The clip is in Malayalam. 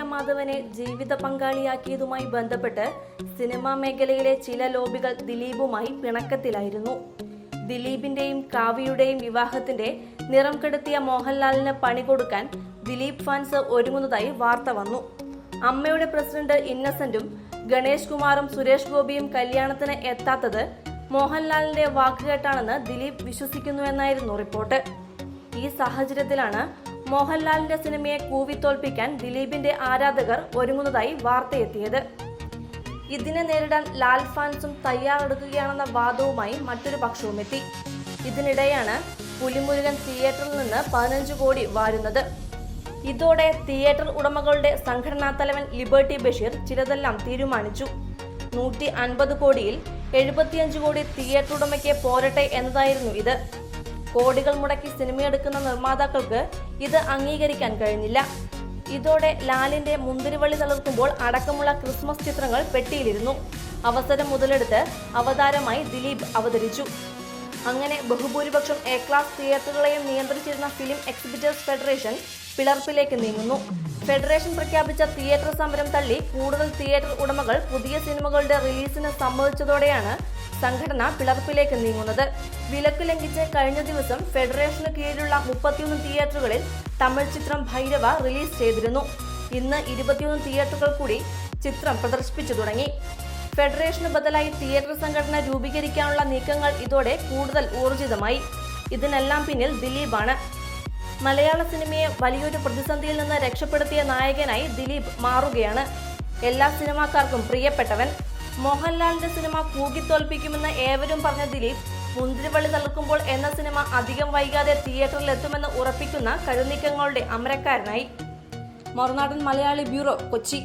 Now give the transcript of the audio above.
മാധവനെ ജീവിത പങ്കാളിയാക്കിയതുമായി ബന്ധപ്പെട്ട് സിനിമാ മേഖലയിലെ ചില ലോബികൾ ദിലീപുമായി പിണക്കത്തിലായിരുന്നു. ദിലീപിന്റെയും കാവ്യയുടെയും വിവാഹത്തിന്റെ നിറം കെടുത്തിയ മോഹൻലാലിന് പണി കൊടുക്കാൻ ദിലീപ് ഫാൻസ് ഒരുങ്ങുന്നതായി വാർത്ത വന്നു. അമ്മയുടെ പ്രസിഡന്റ് ഇന്നസെന്റും ഗണേഷ് കുമാറും സുരേഷ് ഗോപിയും കല്യാണത്തിന് എത്താത്തത് മോഹൻലാലിന്റെ വാക്കുകേട്ടാണെന്ന് ദിലീപ് വിശ്വസിക്കുന്നുവെന്നായിരുന്നു റിപ്പോർട്ട്. ഈ സാഹചര്യത്തിലാണ് മോഹൻലാലിന്റെ സിനിമയെ കൂവിത്തോൽപ്പിക്കാൻ ദിലീപിന്റെ ആരാധകർ ഒരുങ്ങുന്നതായി വാർത്തയെത്തിയത്. ഇതിനെ നേരിടാൻ ലാൽ ഫാൻസും തയ്യാറെടുക്കുകയാണെന്ന വാദവുമായി മറ്റൊരു പക്ഷവും എത്തി ഇതിനിടെയാണ് പുലിമുരുകൻ തിയേറ്ററിൽ നിന്ന് പതിനഞ്ച് കോടി വാരുന്നത്. ഇതോടെ തിയേറ്റർ ഉടമകളുടെ സംഘടനാ തലവൻ ലിബർട്ടി ബഷീർ ചിലതെല്ലാം തീരുമാനിച്ചു. നൂറ്റി അൻപത് കോടിയിൽ എഴുപത്തിയഞ്ച് കോടി തിയേറ്റർ ഉടമയ്ക്ക് പോരട്ടെ എന്നതായിരുന്നു ഇത്. കോടികൾ മുടക്കി സിനിമയെടുക്കുന്ന നിർമ്മാതാക്കൾക്ക് ഇത് അംഗീകരിക്കാൻ കഴിഞ്ഞില്ല. ഇതോടെ ലാലിന്റെ മുന്തിരിവള്ളി തളർക്കുമ്പോൾ അടക്കമുള്ള ക്രിസ്മസ് ചിത്രങ്ങൾ പെട്ടിയിലിരുന്നു. അവസരം മുതലെടുത്ത് അവതാരമായി ദിലീപ് അവതരിച്ചു. അങ്ങനെ ബഹുഭൂരിപക്ഷം എ ക്ലാസ് തിയേറ്ററുകളെയും നിയന്ത്രിച്ചിരുന്ന ഫിലിം എക്സിബിറ്റേഴ്സ് ഫെഡറേഷൻ പിളർപ്പിലേക്ക് നീങ്ങുന്നു. ഫെഡറേഷൻ പ്രഖ്യാപിച്ച തിയേറ്റർ സമരം തള്ളി കൂടുതൽ തിയേറ്റർ ഉടമകൾ പുതിയ സിനിമകളുടെ റിലീസിന് സമ്മതിച്ചതോടെയാണ് സംഘടന പിളർപ്പിലേക്ക് നീങ്ങുന്നത്. വിലക്ക് ലംഘിച്ച് കഴിഞ്ഞ ദിവസം ഫെഡറേഷന് കീഴിലുള്ള മുപ്പത്തിയൊന്ന് തിയേറ്ററുകളിൽ തമിഴ് ചിത്രം ഭൈരവ റിലീസ് ചെയ്തിരുന്നു. ഇന്ന് ഇരുപത്തിയൊന്ന് തിയേറ്ററുകൾ കൂടി ചിത്രം പ്രദർശിപ്പിച്ചു തുടങ്ങി. ഫെഡറേഷന് ബദലായി തിയേറ്റർ സംഘടന രൂപീകരിക്കാനുള്ള നീക്കങ്ങൾ ഇതോടെ കൂടുതൽ ഊർജിതമായി. ഇതിനെല്ലാം പിന്നിൽ ദിലീപാണ്. മലയാള സിനിമയെ വലിയൊരു പ്രതിസന്ധിയിൽ നിന്ന് രക്ഷപ്പെടുത്തിയ നായകനായി ദിലീപ് മാറുകയാണ്. എല്ലാ സിനിമാക്കാർക്കും പ്രിയപ്പെട്ടവൻ. മോഹൻലാലിന്റെ സിനിമ കൂകിത്തോൽപ്പിക്കുമെന്ന് ഏവരും പറഞ്ഞ ദിലീപ് മുന്തിരിവള്ളി തളർക്കുമ്പോൾ എന്ന സിനിമ അധികം വൈകാതെ തിയേറ്ററിൽ എത്തുമെന്ന് ഉറപ്പിക്കുന്ന കരുനീക്കങ്ങളുടെ അമരക്കാരനായി. മറുനാടൻ മലയാളി ബ്യൂറോ കൊച്ചി.